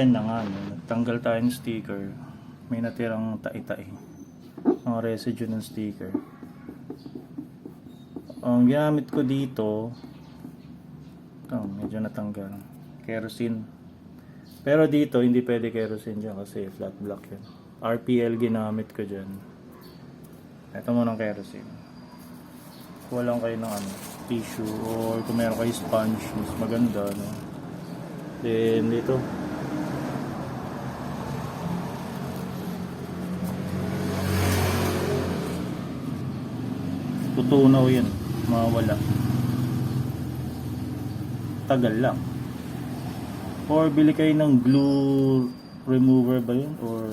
ayan na nga, no, nagtanggal tayo ng sticker. May natirang tai-tai. Mga residue ng sticker. Ang ginamit ko dito, ito, medyo natanggal. Kerosene. Pero dito, hindi pwede kerosene dyan kasi flat black yun. RPL ginamit ko dyan. Ito muna ang kerosene. Kuha lang kayo ng ano, tissue or kung meron kayo sponge, mas maganda. No? Then dito, tutunaw yan, mawala. Tagal lang. Or bili kayo ng glue remover ba yun? Or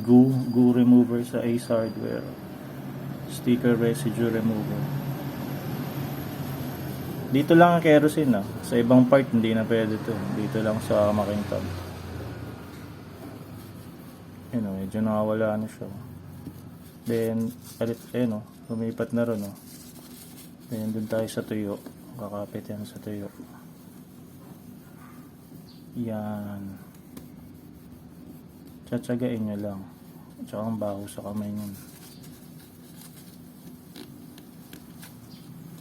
goo, goo remover sa Ace Hardware. Sticker residue remover. Dito lang ang kerosene ah. Sa ibang part hindi na pwede to. Dito lang sa Makintab. Yun oh, medyo nakawala na siya. Then, alit, ayun oh, lumipat na ron oh. Then, dun tayo sa tuyo. Kakapit yan sa tuyo. Yan. Tsatsagain nyo lang. Tsaka ang baho sa kamay nyo.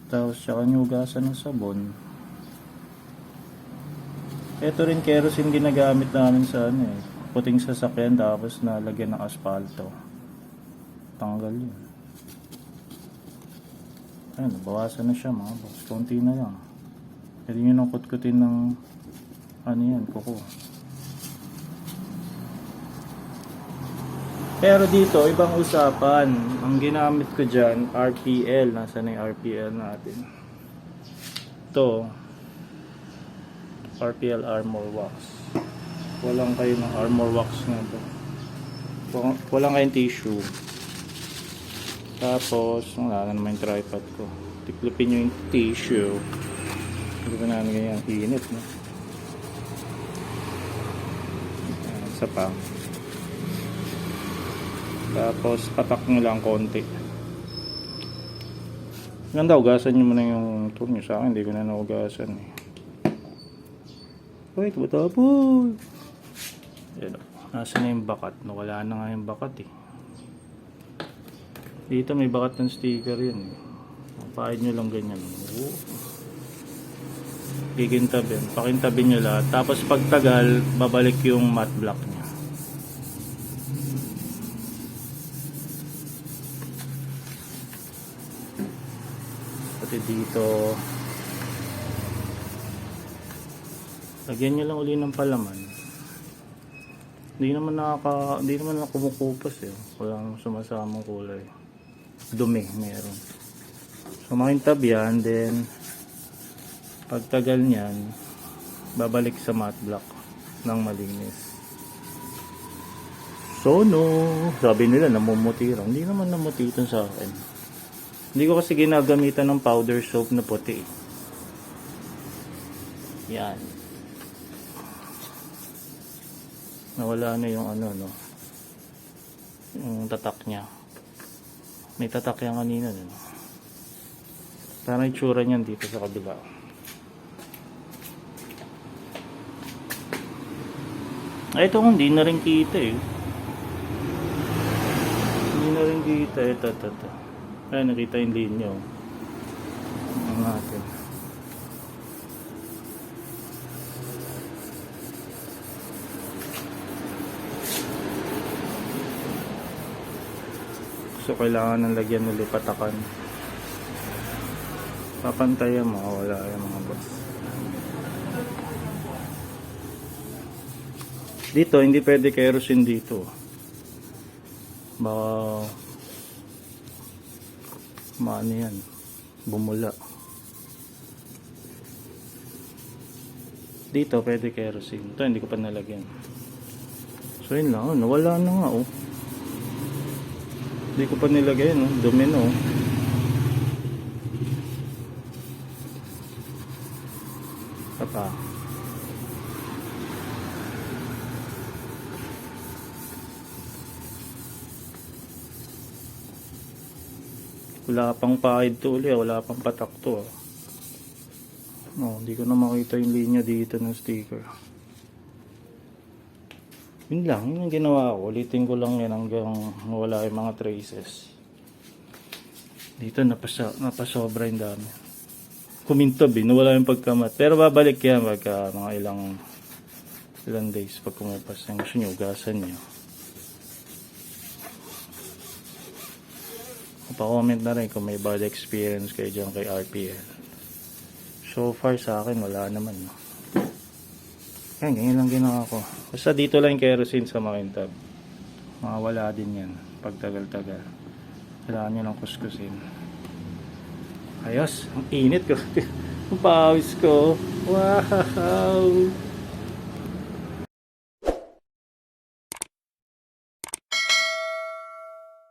Tapos tsaka nyo ng sabon. Ito rin kerosene ginagamit namin sa ano eh. Puting sasakyan tapos nalagyan ng asfalto. Tanggal yun. Ayun, bawasan na siya mga boss. Konti na lang. Pwede nyo nang kutkutin ng ano yan, kuko. Pero dito, ibang usapan. Ang ginamit ko dyan, RPL. Nasaan na yung RPL natin? Ito. RPL Armor Wax. Walang kayo ng Armor Wax nga to. Walang- Walang kayong tissue. Tapos, wala na naman yung tripod ko. Tiklopin nyo yung tissue. Hindi pa namin ganyan. Init, no? Ayan, Isa pa. Tapos, patak nyo lang konti. Ganda, ugasan nyo muna yung tool nyo. Sa akin, hindi ko na naugasan eh. Wait, wata po. Yan o. Nasa na yung bakat? Nawala na nga yung bakat eh. Dito may bakat ng sticker yun. eh. Pahid nyo lang ganyan. Oo. Kikintabin. Pakintabin nyo lahat. Tapos pagtagal, babalik yung matte block niya. Pati dito. Lagyan nyo lang uli ng palaman. Hindi naman nakaka, hindi naman na kumukupas eh. Walang sumasamang kulay. Dumi, meron. So makintab yan, then pagtagal niyan, babalik sa matte block ng malinis. So no, sabi nila namumuti raw. Hindi naman namuti sa akin. Hindi ko kasi ginagamitan ng powder soap na puti. Yan. Nawala na yung ano no. Yung tatak niya. May tatak yan kanina no. Parang itsura niyan dito sa kabila. Ay, ito hindi na rin kita eh. Hindi na rin kita. Ito, ito, ito. Ay, nakita yung linya. Ang natin. So, kailangan ng lagyan ulit patakan. Papantayan mo, wala yung mga boss. Dito, hindi pwede kerosene dito. Baka maano yan, bumula. Dito, pwede kerosene. Ito, hindi ko pa nalagyan. So, yun lang. oh, Nawala na nga, oh. Hindi ko pa nilagay, no? Dumi, no? Papa. Wala pang pahid to uli, ah. wala pang patak to. ah. No, hindi ko na makita yung linya dito ng sticker. Yun lang, yun yung ginawa ko. Ulitin ko lang yan hanggang wala yung mga traces. Dito napasa, napasobra yung dami. Kumintob eh, nawala yung pagkamat. Pero babalik yan pagka mga ilang ilang days pag kumupas yung gusto nyo, ugasan nyo. Pa-comment na rin kung may bad experience kayo dyan kay RPL. So far sa akin, wala naman. No? Yan, ganyan lang ginawa ko. Basta dito lang yung kerosene sa makintab. Mawala din yan pag tagal-tagal. Kailangan nyo ng kuskusin. Ayos, ang init ko. ang pawis ko. Wow!